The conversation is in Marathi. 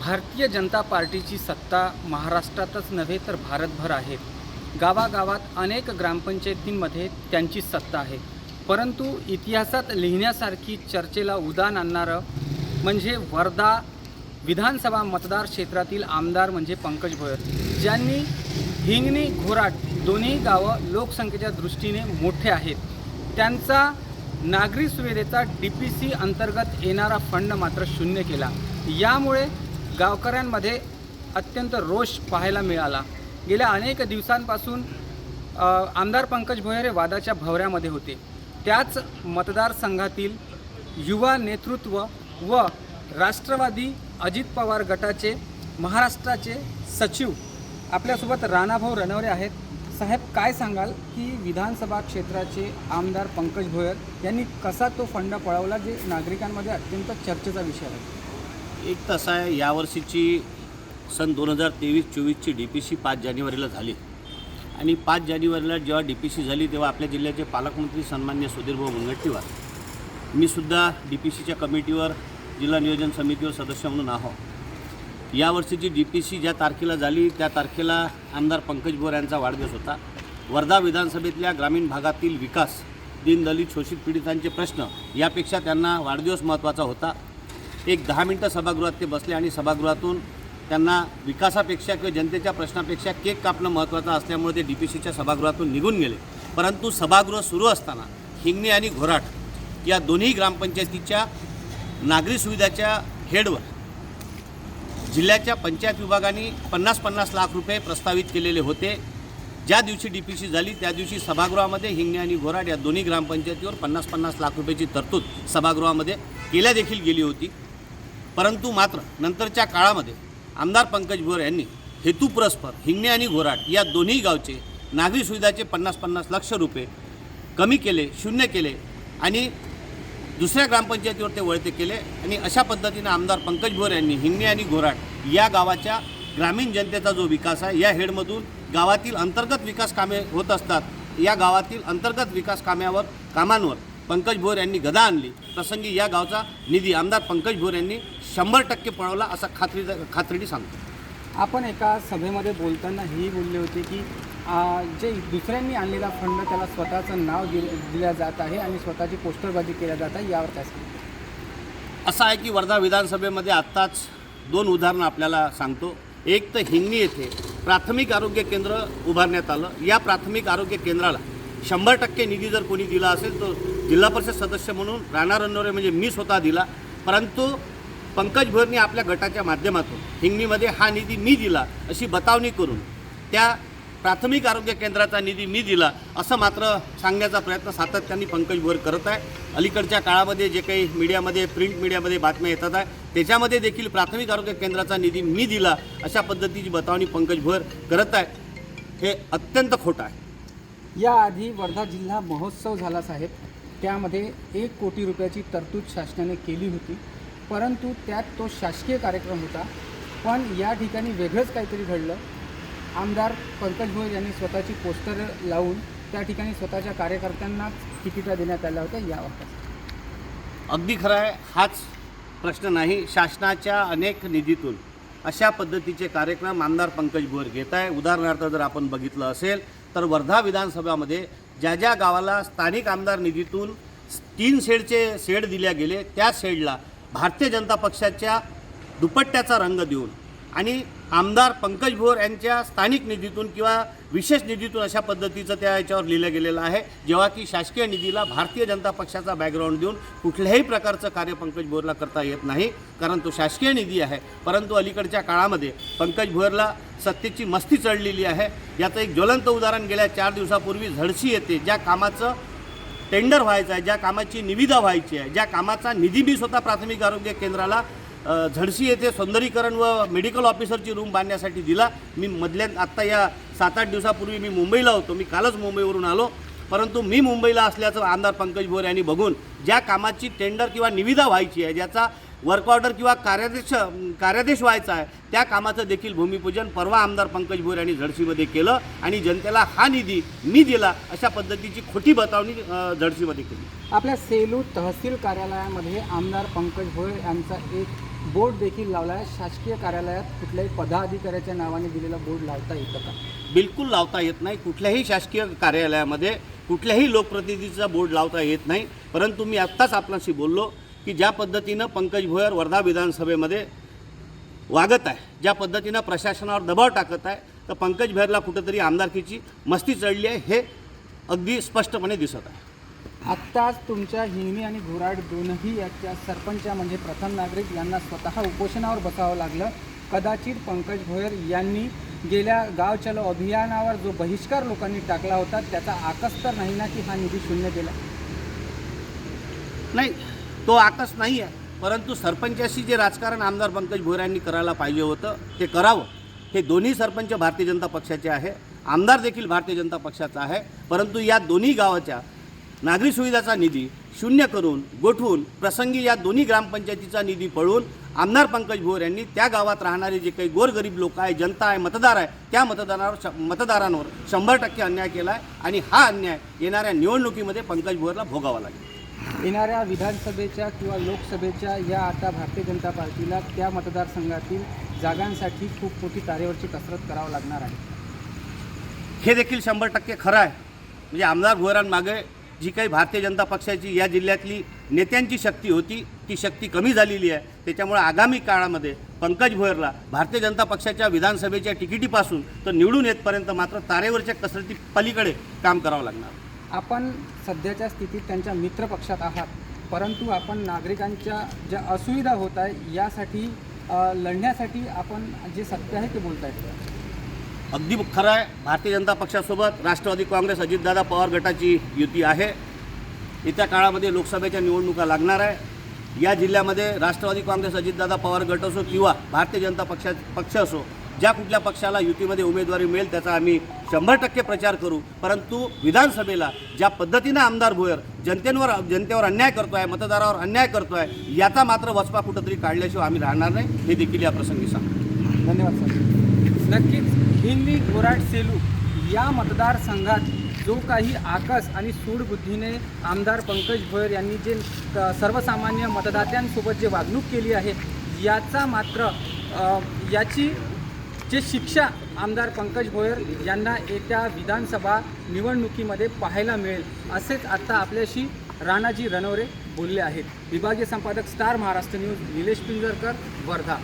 भारतीय जनता पार्टीची सत्ता महाराष्ट्रातच नव्हे तर भारतभर आहे. गावागावात अनेक ग्रामपंचायतींमध्ये त्यांची सत्ता आहे. परंतु इतिहासात लिहिण्यासारखी चर्चेला उदान आणणारं म्हणजे वर्धा विधानसभा मतदार क्षेत्रातील आमदार म्हणजे पंकज भोयर. ज्यांनी हिंगणी घोराट दोन्ही गावं लोकसंख्येच्या दृष्टीने मोठे आहेत. त्यांचा नागरी सुविधेचा डी पी सी अंतर्गत येणारा फंड मात्र शून्य केला. यामुळे गावकऱ्यांमध्ये अत्यंत रोष पाहायला मिळाला. गेल्या अनेक दिवसांपासून आमदार पंकज भोयरे वादाच्या भवऱ्यामध्ये होते. त्याच मतदारसंघातील युवा नेतृत्व व राष्ट्रवादी अजित पवार गटाचे महाराष्ट्राचे सचिव आपल्यासोबत राणाभाऊ रणवरे आहेत. साहेब काय सांगाल की विधानसभा क्षेत्राचे आमदार पंकज भोयर यांनी कसा तो फंड पळवला जे नागरिकांमध्ये अत्यंत चर्चेचा विषय आहे? एक तसं आहे यावर्षीची सन दोन हजार तेवीस चोवीसची डी पी सी पाच जानेवारीला झाली. आणि पाच जानेवारीला जेव्हा डी पी सी झाली तेव्हा आपल्या जिल्ह्याचे पालकमंत्री सन्मान्य सुधीरभाऊ मुनगट्टीवार मी सुद्धा डी पी सीच्या कमिटीवर जिल्हा नियोजन समितीवर सदस्य म्हणून आहो. यावर्षीची डी पी सी ज्या तारखेला झाली त्या तारखेला आमदार पंकज बोर यांचा वाढदिवस होता. वर्धा विधानसभेतल्या ग्रामीण भागातील विकास दीनदलित शोषित पीडितांचे प्रश्न यापेक्षा त्यांना वाढदिवस महत्त्वाचा होता. एक दहा मिनटं सभागृहात ते बसले आणि सभागृहातून त्यांना विकासापेक्षा किंवा जनतेच्या प्रश्नापेक्षा केक कापणं महत्त्वाचं असल्यामुळे ते डी पी सीच्या सभागृहातून निघून गेले. परंतु सभागृह सुरू असताना हिंगणे आणि घोराट या दोन्ही ग्रामपंचायतीच्या नागरी सुविधाच्या हेडवर जिल्ह्याच्या पंचायत विभागाने पन्नास पन्नास लाख रुपये प्रस्तावित केलेले होते. ज्या दिवशी डी पी सी झाली त्या दिवशी सभागृहामध्ये हिंगणे आणि घोराट या दोन्ही ग्रामपंचायतीवर पन्नास पन्नास लाख रुपयाची तरतूद सभागृहामध्ये केल्या देखील गेली होती. परंतु मात्र नंतरच्या काळामध्ये आमदार पंकज भोर यांनी हेतुपुरस्पर हिंगणे आणि घोराट या दोन्ही गावचे नागरी सुविधाचे पन्नास पन्नास लक्ष रुपये कमी केले शून्य केले आणि दुसऱ्या ग्रामपंचायतीवर ते वळते केले आणि अशा पद्धतीनं आमदार पंकज भोर यांनी हिंगणे आणि घोराट या गावाच्या ग्रामीण जनतेचा जो विकास आहे या हेडमधून गावातील अंतर्गत विकास कामे होत असतात. या गावातील अंतर्गत विकास कामावर कामांवर पंकज भोर यांनी गदा आणली. प्रसंगी या गावचा निधी आमदार पंकज भोर यांनी शंभर टक्के पळवला असा खात्री खात्रीने सांगतो. आपण एका सभेमध्ये बोलताना ही बोलले होते की जे दुसऱ्यांनी आणलेला फंड त्याला स्वतःचं नाव दिल दिलं जात आहे आणि स्वतःची पोस्टरबाजी केल्या जात आहे यावर काय असं आहे की वर्धा विधानसभेमध्ये आत्ताच दोन उदाहरणं आपल्याला सांगतो. एक तर हिंगणी येथे प्राथमिक आरोग्य केंद्र उभारण्यात आलं. या प्राथमिक आरोग्य केंद्राला शंभर टक्के निधी जर कोणी दिला असेल तर जिल्हा परिषद सदस्य म्हणून राणा रणनोरे म्हणजे मी स्वतः दिला. परंतु पंकज भोरनी आपल्या गटाच्या माध्यमातून हिंगणीमध्ये हा निधी मी दिला अशी बतावणी करून त्या प्राथमिक आरोग्य केंद्राचा निधी मी दिला असं मात्र सांगण्याचा प्रयत्न सातत्याने पंकज भोर करत आहे. अलीकडच्या काळामध्ये जे काही मीडियामध्ये प्रिंट मीडियामध्ये बातम्या येतात आहे त्याच्यामध्ये देखील प्राथमिक आरोग्य केंद्राचा निधी मी दिला अशा पद्धतीची बतावणी पंकज भोर करत आहे. हे अत्यंत खोटं आहे. याआधी वर्धा जिल्हा महोत्सव झाला साहेब. त्यामध्ये एक कोटी रुपयाची तरतूद शासनाने केली होती परंतु त्यात तो शासकीय कार्यक्रम होता. पण या ठिकाणी वेगळंच काहीतरी घडलं. आमदार पंकज भोईर यांनी स्वतःची पोस्टर लावून त्या ठिकाणी स्वतःच्या कार्यकर्त्यांनाच तिकिटा देण्यात आल्या होत्या यावर काय? अगदी खरं आहे हाच प्रश्न नाही शासनाच्या अनेक निधीतून अशा पद्धतीचे कार्यक्रम आमदार पंकज भोर घेत आहे उदाहरणार्थ जर आपण बघितलं असेल तर वर्धा विधानसभामध्ये ज्या ज्या गावाला स्थानिक आमदार निधीतून तीन शेडचे शेड दिल्या गेले त्या शेडला भारतीय जनता पक्षाच्या दुपट्ट्याचा रंग देऊन आणि आमदार पंकज भोर यांच्या स्थानिक निधीतून किंवा विशेष निधीतून अशा पद्धतीचं त्या याच्यावर लिहिलं गेलेलं आहे. जेव्हा की शासकीय निधीला भारतीय जनता पक्षाचा बॅकग्राऊंड देऊन कुठल्याही प्रकारचं कार्य पंकज भोरला करता येत नाही कारण तो शासकीय निधी आहे. परंतु अलीकडच्या काळामध्ये पंकज भोरला सत्तेची मस्ती चढलेली आहे. याचं एक ज्वलंत उदाहरण गेल्या चार दिवसापूर्वी झडशी येते ज्या कामाचं टेंडर व्हायचं आहे ज्या कामाची निविदा व्हायची आहे ज्या कामाचा निधी मी स्वतः प्राथमिक आरोग्य केंद्राला झडशी येथे सौंदर्यीकरण व मेडिकल ऑफिसरची रूम बांधण्यासाठी दिला. मी मधल्या आत्ता या सात आठ दिवसापूर्वी मी मुंबईला होतो. मी कालच मुंबईवरून आलो. परंतु मी मुंबईला असल्याचं आमदार पंकज भोर यांनी बघून ज्या कामाची टेंडर किंवा निविदा व्हायची आहे ज्याचा वर्क ऑर्डर किंवा कार्यादेश कार्यादेश व्हायचा आहे त्या कामाचं देखील भूमिपूजन परवा आमदार पंकज भोर यांनी झडसीमध्ये केलं आणि जनतेला हा निधी मी दिला अशा पद्धतीची खोटी बतावणी झडशीमध्ये झडसीमध्ये केली. आपल्या सेलू तहसील कार्यालयामध्ये आमदार पंकज भोर यांचा एक बोर्ड देखील लावला आहे शासकीय कार्यालयात कुठल्याही पदाधिकाऱ्याच्या नावाने दिलेला बोर्ड लावता येतं का? बिलकुल लावता येत नाही. कुठल्याही शासकीय कार्यालयामध्ये कुठल्याही लोकप्रतिनिधीचा बोर्ड लावता येत नाही. परंतु मी आत्ताच आपल्याशी बोललो की ज्या पद्धतीनं पंकज भोयर वर्धा विधानसभेमध्ये वागत आहे ज्या पद्धतीनं प्रशासनावर दबाव टाकत आहे तर पंकज भोयरला कुठंतरी आमदारकीची मस्ती चढली आहे हे अगदी स्पष्टपणे दिसत आहे. आत्ताच तुमच्या हिंगणी आणि घोराड दोनही याच्या सरपंच म्हणजे प्रथम नागरिक यांना स्वतः उपोषणावर बसावं लागलं. कदाचित पंकज भोयर यांनी गेल्या गाव चलो अभियानावर जो बहिष्कार लोकांनी टाकला होता त्याचा आकस तर नाही ना की हा निधी शून्य केला नाही तो आकस नाही आहे. परंतु सरपंचाशी जे राजकारण आमदार पंकज भोयर यांनी करायला पाहिजे होतं ते करावं. हे दोन्ही सरपंच भारतीय जनता पक्षाचे आहे. आमदार देखील भारतीय जनता पक्षाचा आहे. परंतु या दोन्ही गावाच्या नागरी सुविधाचा निधी शून्य करून गोठवून प्रसंगी या दोन्ही ग्रामपंचायतीचा निधी पळून आमदार पंकज भोयर यांनी त्या गावात राहणारे जे काही गोरगरीब लोक आहे जनता आहे मतदार आहे त्या मतदारावर श मतदारांवर शंभर टक्के अन्याय केला आहे आणि हा अन्याय येणाऱ्या निवडणुकीमध्ये पंकज भोयरला भोगावा लागेल. येणाऱ्या विधानसभेच्या किंवा लोकसभेच्या या आता भारतीय जनता पार्टीला त्या मतदारसंघातील जागांसाठी खूप मोठी तारेवरची कसरत करावं लागणार आहे. हे देखील शंभर टक्के खरं आहे. म्हणजे आमदार भोयरांमागे जी काही भारतीय जनता पक्षाची या जिल्ह्यातली नेत्यांची शक्ती होती ती शक्ती कमी झालेली आहे. त्याच्यामुळे आगामी काळामध्ये पंकज भोयरला भारतीय जनता पक्षाच्या विधानसभेच्या तिकिटीपासून तर निवडून येतपर्यंत मात्र तारेवरच्या कसरती पलीकडे काम करावं लागणार. आपण सध्याच्या स्थितीत त्यांच्या मित्र पक्षात आहात परंतु आपण नागरिकांच्या ज्या असुविधा होत आहे यासाठी लढण्यासाठी आपण जे सत्य आहे ते बोलत आहेत अगदी खरं आहे. भारतीय जनता पक्षासोबत राष्ट्रवादी काँग्रेस अजितदादा पवार गटाची युती आहे. येत्या काळामध्ये लोकसभेच्या निवडणुका लागणार आहे. या जिल्ह्यामध्ये राष्ट्रवादी काँग्रेस अजितदादा पवार गट असो किंवा भारतीय जनता पक्षा पक्ष असो ज्या कुठल्या पक्षाला युतीमध्ये उमेदवारी मिळेल त्याचा आम्ही शंभर टक्के प्रचार करू. परंतु विधानसभेला ज्या पद्धतीनं आमदार भोयर जनतेवर जनतेवर अन्याय करतो आहे मतदारावर अन्याय करतो आहे याचा मात्र वचपा कुठंतरी काढल्याशिवाय आम्ही राहणार नाही हे देखील या प्रसंगी सांगतो. धन्यवाद सर. नक्कीच. हिंदी घोराट सेलू या मतदारसंघात जो काही आकस आणि सूडबुद्धीने आमदार पंकज भोयर यांनी जे सर्वसामान्य मतदात्यांसोबत जे वागणूक केली आहे याचा मात्र याची जे शिक्षा आमदार पंकज भोयर यांना येत्या विधानसभा निवडणुकीमध्ये पाहायला मिळेल असेच आत्ता आपल्याशी राणाजी रणवरे बोलले आहेत. विभागीय संपादक स्टार महाराष्ट्र न्यूज निलेश पिंजरकर वर्धा.